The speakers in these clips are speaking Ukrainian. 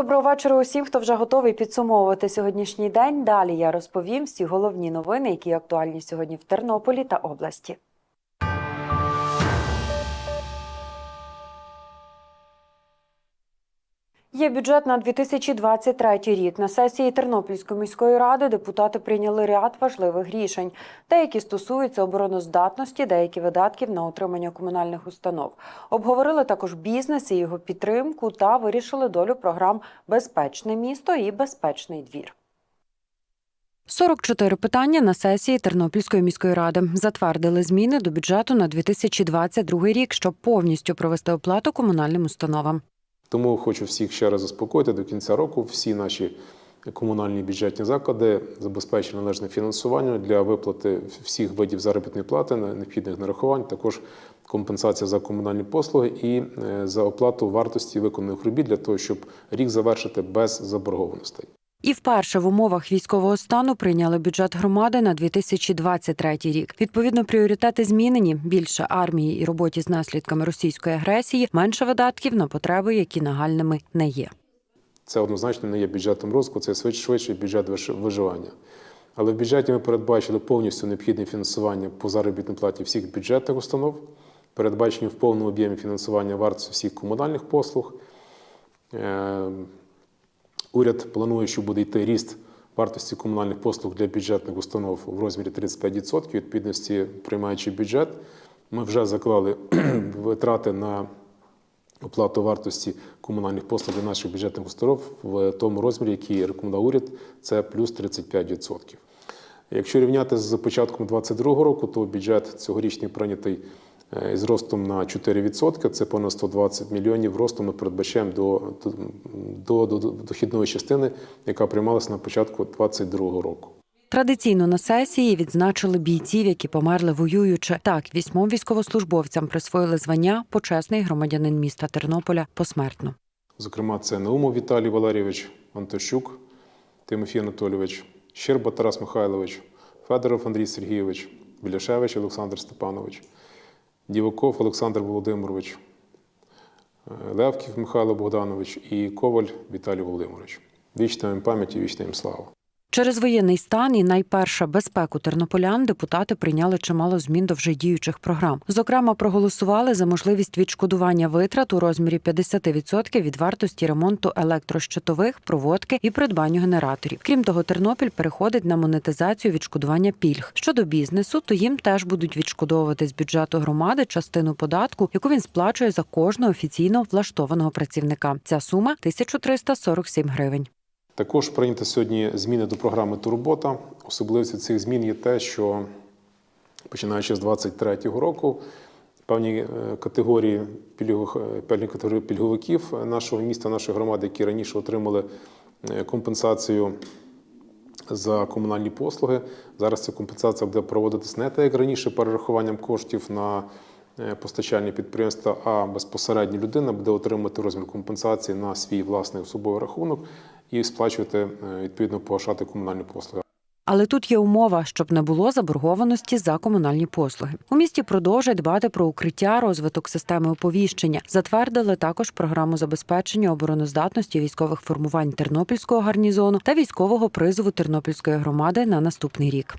Доброго вечора усім, хто вже готовий підсумовувати сьогоднішній день. Далі я розповім всі головні новини, які актуальні сьогодні в Тернополі та області. Є бюджет на 2023 рік. На сесії Тернопільської міської ради депутати прийняли ряд важливих рішень. Деякі стосуються обороноздатності, деякі видатків на утримання комунальних установ. Обговорили також бізнес і його підтримку та вирішили долю програм Безпечне місто і безпечний двір. 44 питання на сесії Тернопільської міської ради затвердили зміни до бюджету на 2022 рік, щоб повністю провести оплату комунальним установам. Тому хочу всіх ще раз заспокоїти до кінця року. Всі наші комунальні бюджетні заклади забезпечені належне фінансування для виплати всіх видів заробітної плати, необхідних нарахувань, також компенсація за комунальні послуги і е, за оплату вартості виконаних робіт для того, щоб рік завершити без заборгованостей. І вперше в умовах військового стану прийняли бюджет громади на 2023 рік. Відповідно, пріоритети змінені: більше армії і роботі з наслідками російської агресії, менше видатків на потреби, які нагальними не є. Це однозначно не є бюджетом розвитку, це швидше бюджет виживання. Але в бюджеті ми передбачили повністю необхідне фінансування по заробітній платі всіх бюджетних установ, передбачені в повному об'ємі фінансування вартості всіх комунальних послуг. Уряд планує, що буде йти ріст вартості комунальних послуг для бюджетних установ в розмірі 35%. Відповідності, приймаючи бюджет, ми вже заклали витрати на оплату вартості комунальних послуг для наших бюджетних установ в тому розмірі, який рекомендував уряд, це плюс 35%. Якщо рівняти з початком 2022 року, то бюджет цьогорічний прийнятий з ростом на 4%, це понад 120 мільйонів росту ми передбачаємо до, до, до, до дохідної частини, яка приймалася на початку 2022 року. Традиційно на сесії відзначили бійців, які померли воюючи. Так, вісьмом військовослужбовцям присвоїли звання почесний громадянин міста Тернополя посмертно. Зокрема, це Наумов Віталій Валерійович, Антощук Тимофій Анатолійович, Щерба Тарас Михайлович, Федоров Андрій Сергійович, Біляшевич Олександр Степанович, Діваков Олександр Володимирович, е, Левків Михайло Богданович і Коваль Віталій Володимирович. Вічна їм пам'ять і вічна їм слава. Через воєнний стан і найперше безпеку тернополян депутати прийняли чимало змін до вже діючих програм. Зокрема, проголосували за можливість відшкодування витрат у розмірі 50% від вартості ремонту електрощитових, проводки і придбанню генераторів. Крім того, Тернопіль переходить на монетизацію відшкодування пільг. Щодо бізнесу, то їм теж будуть відшкодовувати з бюджету громади частину податку, яку він сплачує за кожного офіційно влаштованого працівника. Ця сума 1347 гривень. Також прийняті сьогодні зміни до програми Турбота. Особливістю цих змін є те, що починаючи з 2023 року певні е, категорії е, певні категорії пільговиків нашого міста, нашої громади, які раніше отримали е, компенсацію за комунальні послуги. Зараз ця компенсація буде проводитись не так, як раніше, перерахуванням коштів на постачальні підприємства, а безпосередньо людина буде отримати розмір компенсації на свій власний особовий рахунок і сплачувати е, відповідно погашати комунальні послуги. Але тут є умова, щоб не було заборгованості за комунальні послуги. У місті продовжують дбати про укриття, розвиток системи оповіщення. Затвердили також програму забезпечення обороноздатності військових формувань Тернопільського гарнізону та військового призову Тернопільської громади на наступний рік.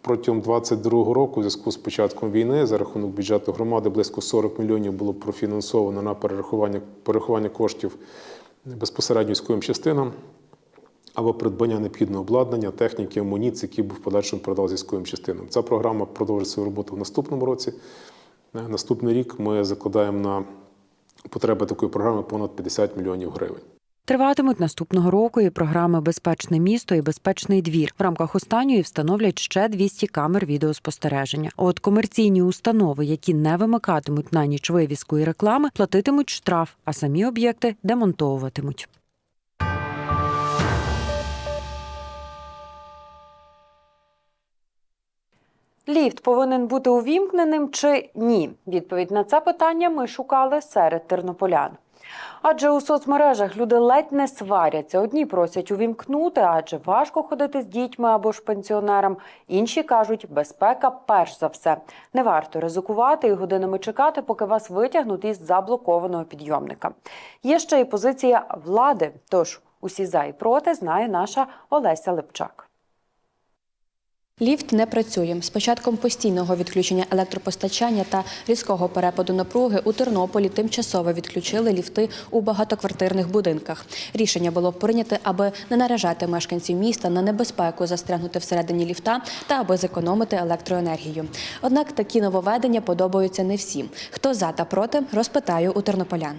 Протягом 2022 року, у зв'язку з початком війни, за рахунок бюджету громади близько 40 мільйонів було профінансовано на перерахування, перерахування коштів безпосередньо військовим частинам або придбання необхідного обладнання, техніки, амуніції, які був в подальшому продав з військовим частинам. Ця програма продовжить свою роботу в наступному році. Е, Наступний рік ми закладаємо на потреби такої програми понад 50 мільйонів гривень. Триватимуть наступного року і програми Безпечне місто і безпечний двір. В рамках останньої встановлять ще 200 камер відеоспостереження. От комерційні установи, які не вимикатимуть на ніч вивіску і реклами, платитимуть штраф, а самі об'єкти демонтовуватимуть. Ліфт повинен бути увімкненим чи ні? Відповідь на це питання ми шукали серед тернополян. Адже у соцмережах люди ледь не сваряться. Одні просять увімкнути, адже важко ходити з дітьми або ж пенсіонерам. Інші кажуть, безпека перш за все. Не варто ризикувати і годинами чекати, поки вас витягнуть із заблокованого підйомника. Є ще й позиція влади. Тож усі за і проти знає наша Олеся Липчак. Ліфт не працює. З початком постійного відключення електропостачання та різкого перепаду напруги у Тернополі тимчасово відключили ліфти у багатоквартирних будинках. Рішення було прийняте, аби не наражати мешканців міста на небезпеку застрягнути всередині ліфта та аби зекономити електроенергію. Однак такі нововведення подобаються не всім. Хто за та проти, розпитаю у тернополян.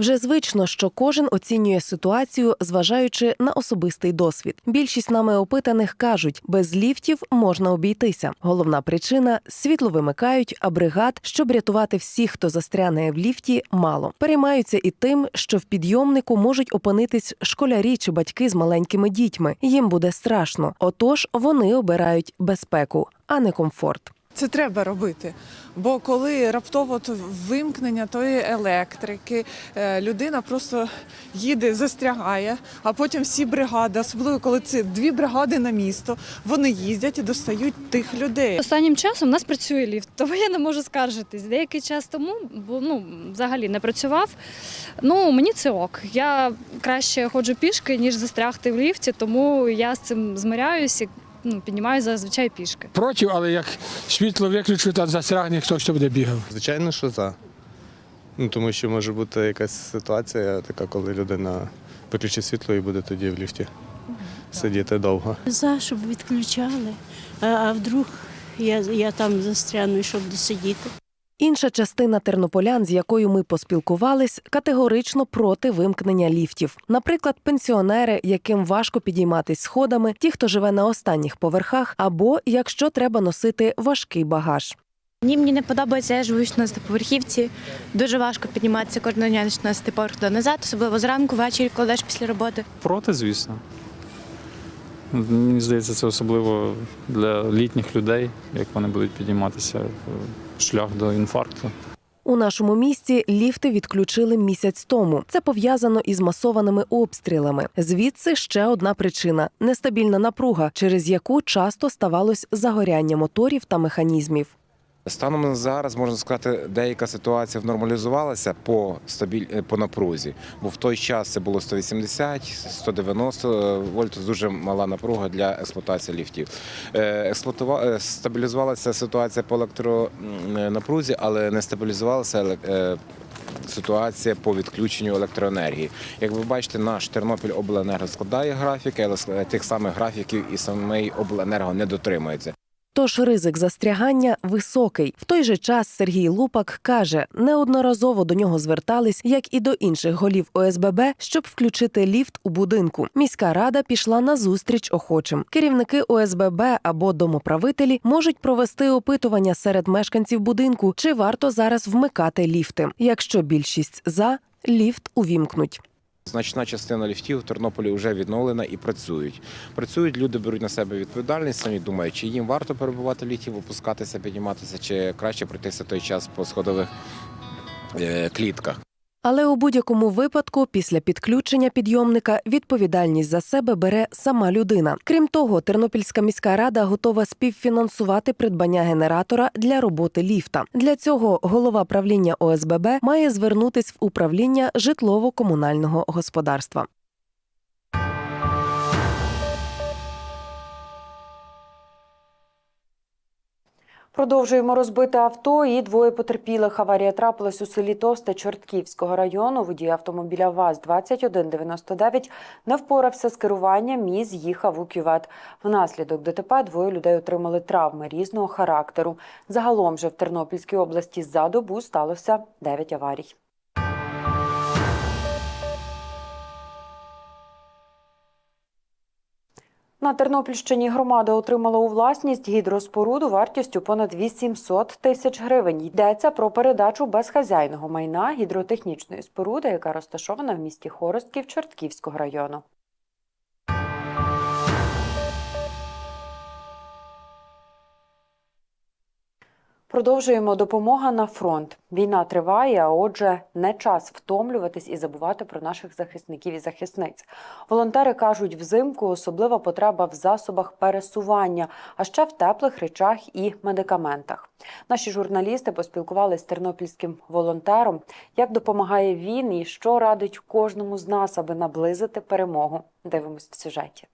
Вже звично, що кожен оцінює ситуацію, зважаючи на особистий досвід. Більшість нами опитаних кажуть, без ліфтів можна обійтися. Головна причина світло вимикають, а бригад, щоб рятувати всіх, хто застрягне в ліфті, мало. Переймаються і тим, що в підйомнику можуть опинитись школярі чи батьки з маленькими дітьми. Їм буде страшно. Отож, вони обирають безпеку, а не комфорт. Це треба робити. Бо коли раптово то вимкнення тої електрики, е, людина просто їде, застрягає, а потім всі бригади, особливо коли це дві бригади на місто, вони їздять і достають тих людей. Останнім часом у нас працює ліфт, тому я не можу скаржитись. Деякий час тому бо, ну, взагалі не працював. Ну, мені це ок. Я краще ходжу пішки, ніж застрягти в ліфті, тому я з цим змиряюсь і ну, піднімаю зазвичай пішки. проти, але як світло виключу, то застрягне хтось, хто буде бігав. Звичайно, що за. Ну, тому що може бути якась ситуація, така, коли людина виключить світло і буде тоді в ліфті сидіти довго. За, щоб відключали. А, а вдруг я, я там застряну щоб досидіти. Інша частина тернополян, з якою ми поспілкувались, категорично проти вимкнення ліфтів. Наприклад, пенсіонери, яким важко підійматись сходами, ті, хто живе на останніх поверхах, або якщо треба носити важкий багаж. Ні, мені не подобається, я живу на 100-поверхівці. Дуже важко підніматися кожного дня на 16 поверх до назад, особливо зранку, ввечері, коли йдеш після роботи. Проти, звісно. Мені здається, це особливо для літніх людей, як вони будуть підійматися в шлях до інфаркту. У нашому місті ліфти відключили місяць тому. Це пов'язано із масованими обстрілами. Звідси ще одна причина нестабільна напруга, через яку часто ставалось загоряння моторів та механізмів. Станом на зараз можна сказати, деяка ситуація нормалізувалася по стабіль... е, по напрузі, бо в той час це було 180, 190 вольт, дуже мала напруга для експлуатації ліфтів. Е, Експлуатува... е, Стабілізувалася ситуація по електронапрузі, але не стабілізувалася е, ситуація по відключенню електроенергії. Як ви бачите, наш Тернопіль обленерго складає графіки, але тих самих графіків і самий обленерго не дотримується. Тож ризик застрягання високий. В той же час Сергій Лупак каже, неодноразово до нього звертались, як і до інших голів ОСББ, щоб включити ліфт у будинку. Міська рада пішла на зустріч охочим. Керівники ОСББ або домоправителі можуть провести опитування серед мешканців будинку, чи варто зараз вмикати ліфти. Якщо більшість за ліфт увімкнуть. Значна частина ліфтів в Тернополі вже відновлена і працюють. Працюють, люди беруть на себе відповідальність, самі думають, чи їм варто перебувати в ліфті, опускатися, підніматися, чи краще пройтися той час по сходових е, клітках. Але у будь-якому випадку, після підключення підйомника, відповідальність за себе бере сама людина. Крім того, Тернопільська міська рада готова співфінансувати придбання генератора для роботи ліфта. Для цього голова правління ОСББ має звернутись в управління житлово-комунального господарства. Продовжуємо розбите авто і двоє потерпілих. Аварія трапилась у селі Тосте Чортківського району. Водій автомобіля ВАЗ-2199 не впорався з керуванням і з'їхав у кювет. Внаслідок ДТП двоє людей отримали травми різного характеру. Загалом же в Тернопільській області за добу сталося 9 аварій. На Тернопільщині громада отримала у власність гідроспоруду вартістю понад 800 тисяч гривень. Йдеться про передачу безхазяйного майна гідротехнічної споруди, яка розташована в місті Хоростків Чортківського району. Продовжуємо допомога на фронт. Війна триває, а отже, не час втомлюватись і забувати про наших захисників і захисниць. Волонтери кажуть, взимку особлива потреба в засобах пересування, а ще в теплих речах і медикаментах. Наші журналісти поспілкувалися з тернопільським волонтером, як допомагає він і що радить кожному з нас, аби наблизити перемогу. Дивимось в сюжеті.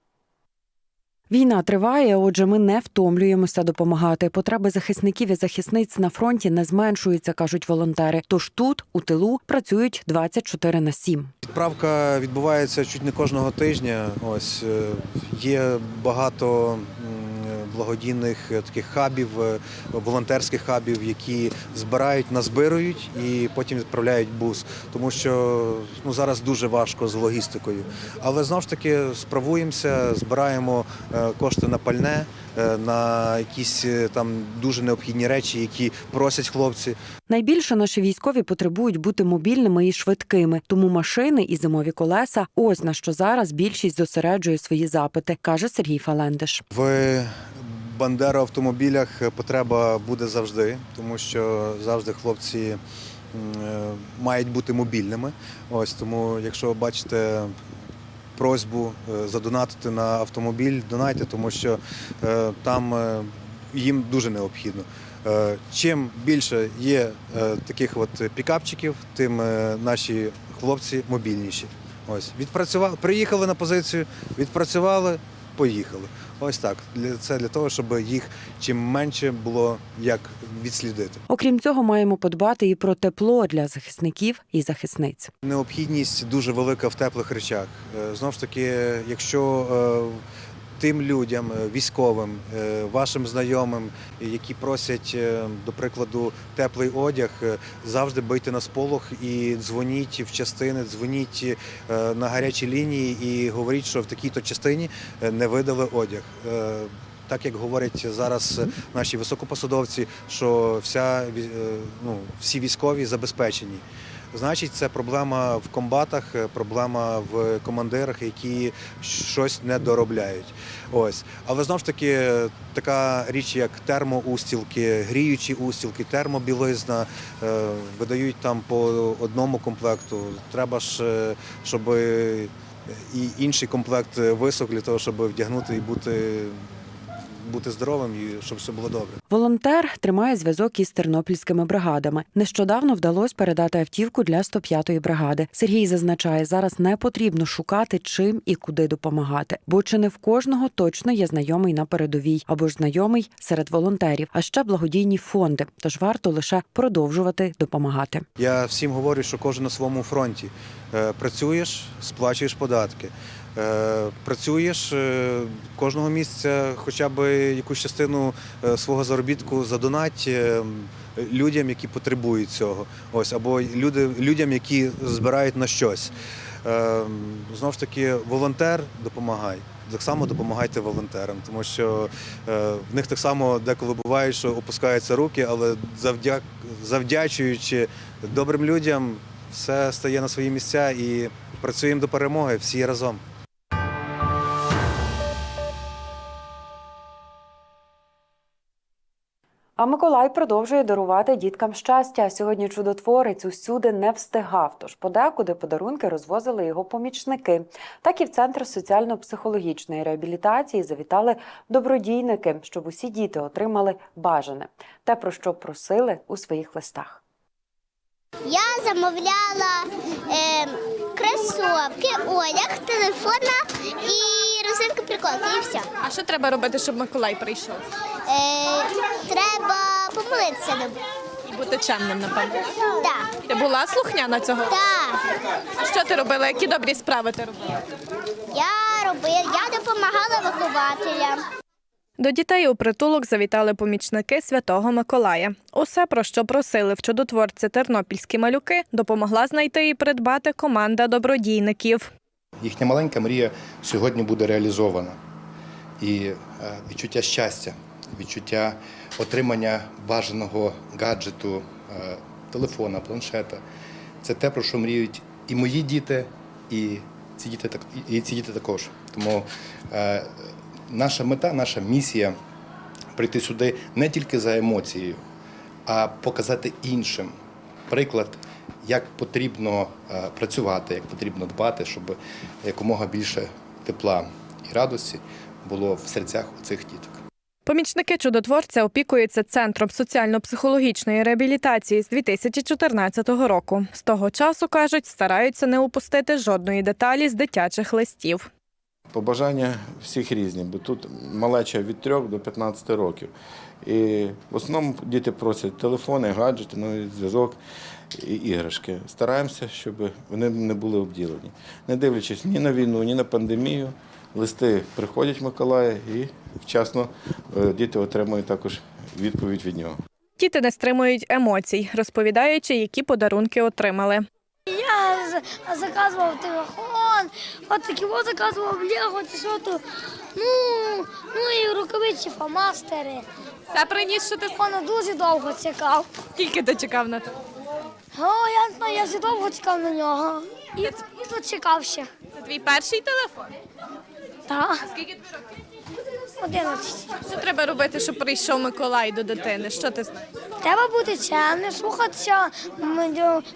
Війна триває, отже, ми не втомлюємося допомагати. Потреби захисників і захисниць на фронті не зменшуються, кажуть волонтери. Тож тут, у тилу, працюють 24 на 7. Відправка відбувається чуть не кожного тижня. Ось е, є багато благодійних е, таких хабів, е, волонтерських хабів, які збирають, назбирують і потім відправляють бус. Тому що ну зараз дуже важко з логістикою. Але знову ж таки справуємося, збираємо е, кошти на пальне, на якісь е, там дуже необхідні речі, які просять хлопці. Найбільше наші військові потребують бути мобільними і швидкими, тому машини і зимові колеса ось на що зараз більшість зосереджує свої запити, каже Сергій Фалендиш. В бандероавтомобілях потреба буде завжди, тому що завжди хлопці е, мають бути мобільними. Ось тому, якщо бачите просьбу е, задонатити на автомобіль, донайте, тому що е, там е, їм дуже необхідно. Чим більше є таких от пікапчиків, тим наші хлопці мобільніші. Ось відпрацювали, приїхали на позицію, відпрацювали, поїхали. Ось так. Це для того, щоб їх чим менше було як відслідити. Окрім цього, маємо подбати і про тепло для захисників і захисниць. Необхідність дуже велика в теплих речах. Е, Знову ж таки, якщо е, тим людям, е, військовим, е, вашим знайомим, які просять, е, до прикладу, теплий одяг, завжди бийте на сполох і дзвоніть в частини, дзвоніть на гарячі лінії і говоріть, що в такій-то частині не видали одяг. Так як говорять зараз наші високопосадовці, що вся ну, всі військові забезпечені. Значить, це проблема в комбатах, е, проблема в командирах, які щось не доробляють. Ось. Але знову ж таки, така річ, як термоустілки, гріючі устілки, термобілизна е, видають там по одному комплекту. Треба ж, е, щоб і інший комплект висох для того, щоб вдягнути і бути, бути здоровим, і щоб все було добре. Волонтер тримає зв'язок із тернопільськими бригадами. Нещодавно вдалося передати автівку для 105-ї бригади. Сергій зазначає, зараз не потрібно шукати чим і куди допомагати, бо чи не в кожного точно є знайомий на передовій або ж знайомий серед волонтерів, а ще благодійні фонди. Тож варто лише продовжувати допомагати. Я всім говорю, що кожен на своєму фронті. Е, Працюєш, сплачуєш податки. Е, Працюєш е, кожного місяця, хоча б якусь частину е, свого заробітку задонать людям, які потребують цього. Ось або люди, людям, які збирають на щось. Знову ж таки, волонтер допомагай. Так само допомагайте волонтерам, тому що в них так само деколи буває, що опускаються руки, але завдяк, завдячуючи добрим людям, все стає на свої місця і працюємо до перемоги всі разом. А Миколай продовжує дарувати діткам щастя. Сьогодні чудотворець усюди не встигав, тож подекуди подарунки розвозили його помічники. Так і в центр соціально-психологічної реабілітації завітали добродійники, щоб усі діти отримали бажане те, про що просили у своїх листах. Я замовляла е, кросовки, одяг, телефона і розинки приколки, і все. А що треба робити, щоб Миколай прийшов? Е, треба помолитися. І бути чемним, напевно. Так, Ти була слухняна цього? так. А що ти робила? Які добрі справи ти робила? Я робила, я допомагала вихователям. До дітей у притулок завітали помічники Святого Миколая. Усе, про що просили в чудотворці тернопільські малюки, допомогла знайти і придбати команда добродійників. Їхня маленька мрія сьогодні буде реалізована. І е, відчуття щастя, відчуття отримання бажаного гаджету, е, телефона, планшета це те, про що мріють і мої діти, і ці діти, і ці діти також. Тому е, наша мета, наша місія прийти сюди не тільки за емоцією, а показати іншим приклад, як потрібно е, працювати, як потрібно дбати, щоб якомога більше тепла і радості було в серцях у цих діток. Помічники чудотворця опікуються центром соціально-психологічної реабілітації з 2014 року. З того часу кажуть, стараються не упустити жодної деталі з дитячих листів. Побажання всіх різні, бо тут малеча від 3 до 15 років. І в основному діти просять телефони, гаджети, ну, зв'язок і іграшки. Стараємося, щоб вони не були обділені. Не дивлячись ні на війну, ні на пандемію, листи приходять в Миколая і вчасно е, діти отримують також відповідь від нього. Діти не стримують емоцій, розповідаючи, які подарунки отримали. Я з- заказував телефон, от такі от заказував Лего, то. Ну, ну і рукавиці фамастери. Це приніс, що ти Воно дуже довго чекав. скільки ти чекав на те? О, я знаю, я вже довго чекав на нього. І, і тут чекав ще. Це твій перший телефон. Так, Скільки тобі років? 11. Що треба робити, щоб прийшов Миколай до дитини? Що ти знаєш? Треба бути чемним, слухатися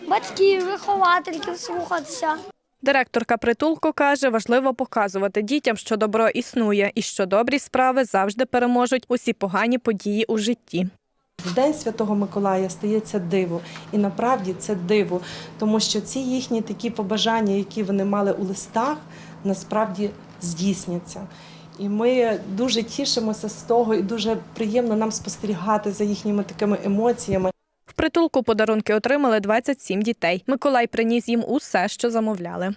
батьків, виховательків, слухатися. Директорка притулку каже, важливо показувати дітям, що добро існує і що добрі справи завжди переможуть усі погані події у житті. В День Святого Миколая стається диво. І направді це диво, тому що ці їхні такі побажання, які вони мали у листах, насправді здійсняться. І ми дуже тішимося з того, і дуже приємно нам спостерігати за їхніми такими емоціями. В притулку подарунки отримали 27 дітей. Миколай приніс їм усе, що замовляли.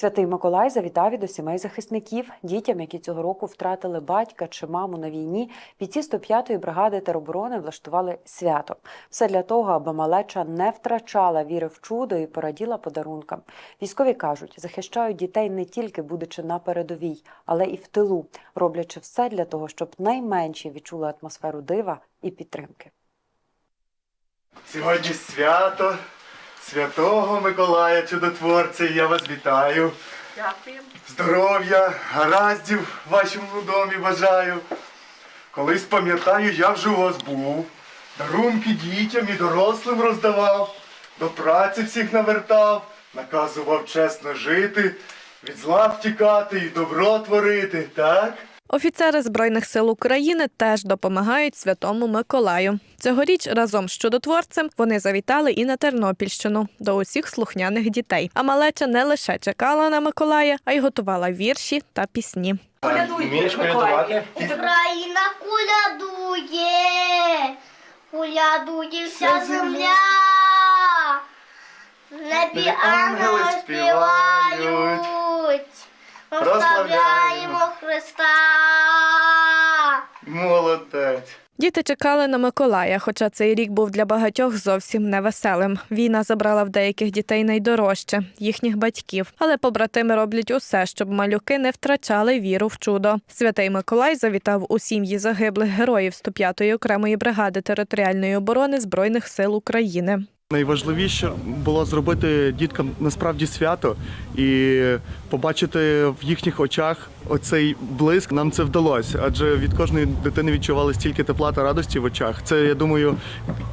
Святий Миколай завітав і до сімей захисників, дітям, які цього року втратили батька чи маму на війні. Бійці 105-ї бригади тероборони влаштували свято. Все для того, аби малеча не втрачала віри в чудо і пораділа подарункам. Військові кажуть, захищають дітей не тільки будучи на передовій, але і в тилу, роблячи все для того, щоб найменші відчули атмосферу дива і підтримки. Сьогодні свято Святого Миколая Чудотворця. Я вас вітаю. Дякую. Здоров'я, гараздів в вашому домі бажаю. Колись пам'ятаю, я вже у вас був. Дарунки дітям і дорослим роздавав, до праці всіх навертав, наказував чесно жити, від зла втікати і добро творити, так? Офіцери Збройних сил України теж допомагають Святому Миколаю. Цьогоріч разом з чудотворцем вони завітали і на Тернопільщину до усіх слухняних дітей. А малеча не лише чекала на Миколая, а й готувала вірші та пісні. Україна колядує, колядує вся земля. В небі ангели співають, прославляємо Христа. Молодець. Діти чекали на Миколая, хоча цей рік був для багатьох зовсім невеселим. Війна забрала в деяких дітей найдорожче їхніх батьків. Але побратими роблять усе, щоб малюки не втрачали віру в чудо. Святий Миколай завітав у сім'ї загиблих героїв 105-ї окремої бригади територіальної оборони Збройних сил України. Найважливіше було зробити діткам насправді свято і побачити в їхніх очах оцей блиск. Нам це вдалося, адже від кожної дитини відчували стільки тепла та радості в очах. Це я думаю,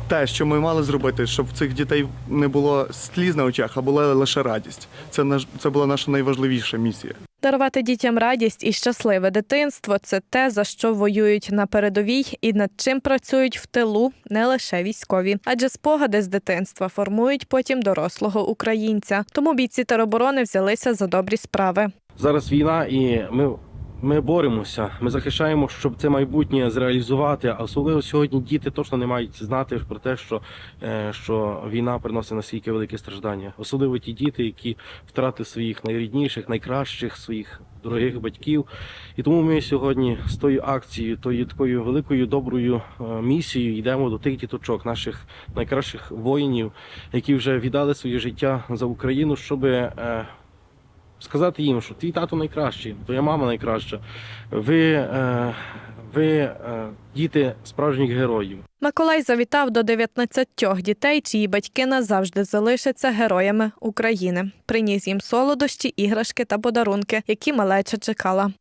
те, що ми мали зробити, щоб в цих дітей не було сліз на очах, а була лише радість. Це наш це була наша найважливіша місія. Дарувати дітям радість і щасливе дитинство це те, за що воюють на передовій і над чим працюють в тилу не лише військові, адже спогади з дитинства формують потім дорослого українця. Тому бійці тероборони взялися за добрі справи. Зараз війна, і ми, ми боремося. Ми захищаємо, щоб це майбутнє зреалізувати. А особливо сьогодні діти точно не мають знати про те, що, е, що війна приносить настільки велике страждання. Особливо ті діти, які втратили своїх найрідніших, найкращих своїх дорогих батьків. І тому ми сьогодні з тою акцією, тою такою великою доброю е, місією йдемо до тих діточок, наших найкращих воїнів, які вже віддали своє життя за Україну, щоб сказати їм, що твій тато найкращий, твоя мама найкраща. Ви, е, ви е, діти справжніх героїв. Миколай завітав до 19 дітей, чиї батьки назавжди залишаться героями України. Приніс їм солодощі, іграшки та подарунки, які малеча чекала.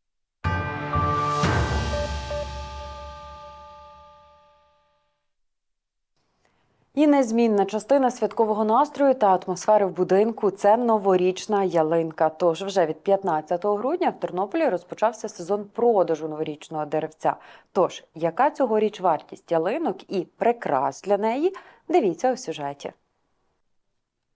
І незмінна частина святкового настрою та атмосфери в будинку це новорічна ялинка. Тож вже від 15 грудня в Тернополі розпочався сезон продажу новорічного деревця. Тож, яка цьогоріч вартість ялинок і прикрас для неї? Дивіться у сюжеті.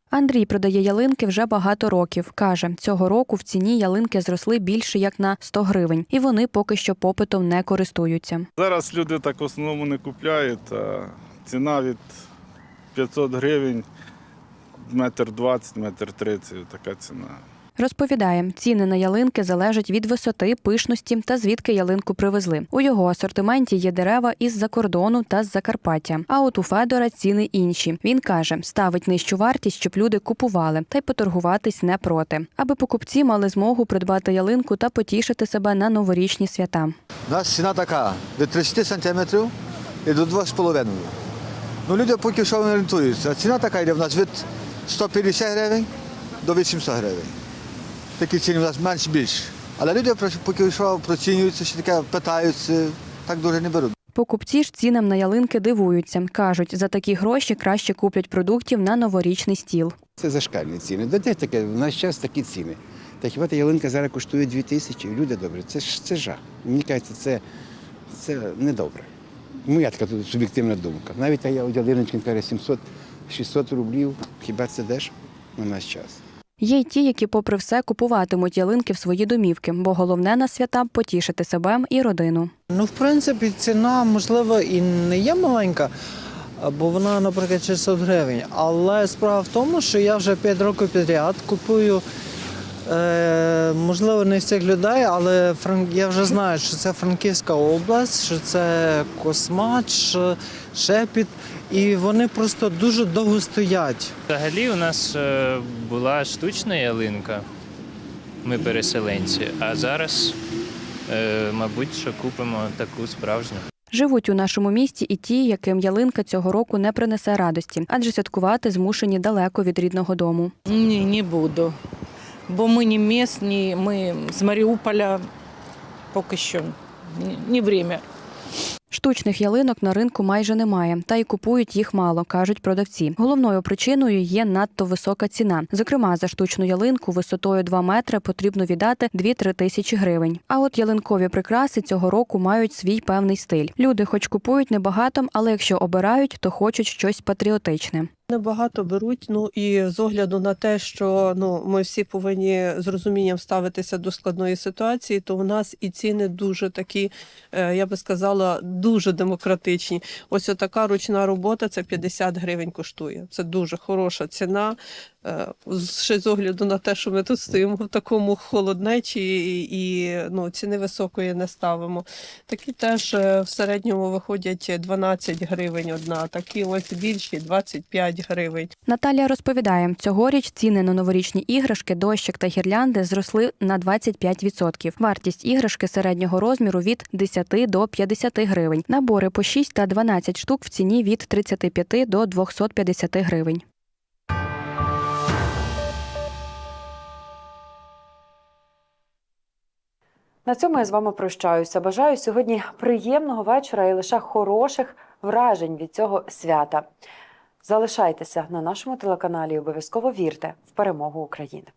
Андрій продає ялинки вже багато років. Каже, цього року в ціні ялинки зросли більше як на 100 гривень, і вони поки що попитом не користуються. Зараз люди так в основному не купляють, а ціна від 500 гривень, метр 20, метр 30, така ціна. Розповідає, ціни на ялинки залежать від висоти, пишності та звідки ялинку привезли. У його асортименті є дерева із-за кордону та з Закарпаття. А от у Федора ціни інші. Він каже, ставить нижчу вартість, щоб люди купували, та й поторгуватись не проти, аби покупці мали змогу придбати ялинку та потішити себе на новорічні свята. У нас ціна така від 30 сантиметрів і до 2,5. Ну, люди поки що не орієнтуються. Ціна така йде в нас від 150 гривень до 800 гривень. Такі ціни у нас менш більш. Але люди поки що процінюються, що таке питаються, так дуже не беруть. Покупці ж цінам на ялинки дивуються. кажуть, за такі гроші краще куплять продуктів на новорічний стіл. Це зашкальні ціни. Де таке? В наш час такі ціни. Та хіба та ялинка зараз коштує 2 тисячі? Люди добрі, це ж це жах. Мені кажеться, це, це недобре. Моя така тут суб'єктивна думка. Навіть я ялиночка каже 700-600 рублів. Хіба це дешево на наш час? Є й ті, які, попри все, купуватимуть ялинки в свої домівки, бо головне на свята потішити себе і родину. Ну, в принципі, ціна, можливо, і не є маленька, бо вона, наприклад, 600 гривень. Але справа в тому, що я вже 5 років підряд купую, е, можливо, не з цих людей, але я вже знаю, що це Франківська область, що це Космач, Шепіт, і вони просто дуже довго стоять. Взагалі у нас е, була штучна ялинка, ми переселенці, а зараз, е, мабуть, що купимо таку справжню. Живуть у нашому місті і ті, яким ялинка цього року не принесе радості, адже святкувати змушені далеко від рідного дому. Ні, не буду. Бо ми не місні, ми з Маріуполя поки що не- время. Штучних ялинок на ринку майже немає, та й купують їх мало, кажуть продавці. Головною причиною є надто висока ціна. Зокрема, за штучну ялинку висотою 2 метри потрібно віддати 2-3 тисячі гривень. А от ялинкові прикраси цього року мають свій певний стиль. Люди, хоч купують небагато, але якщо обирають, то хочуть щось патріотичне. Небагато беруть. Ну і з огляду на те, що ну ми всі повинні з розумінням ставитися до складної ситуації, то у нас і ціни дуже такі, е, я би сказала, дуже демократичні. Ось така ручна робота це 50 гривень коштує. Це дуже хороша ціна. Е, Ще з огляду на те, що ми тут стоїмо в такому холоднечі і, і ну, ціни високої не ставимо. Такі теж е, в середньому виходять 12 гривень одна, такі ось більші 25 гривень. Наталія розповідає, цьогоріч ціни на новорічні іграшки, дощик та гірлянди зросли на 25%. Вартість іграшки середнього розміру від 10 до 50 гривень. Набори по 6 та 12 штук в ціні від 35 до 250 гривень. На цьому я з вами прощаюся. Бажаю сьогодні приємного вечора і лише хороших вражень від цього свята. Залишайтеся на нашому телеканалі. і Обов'язково вірте в перемогу України.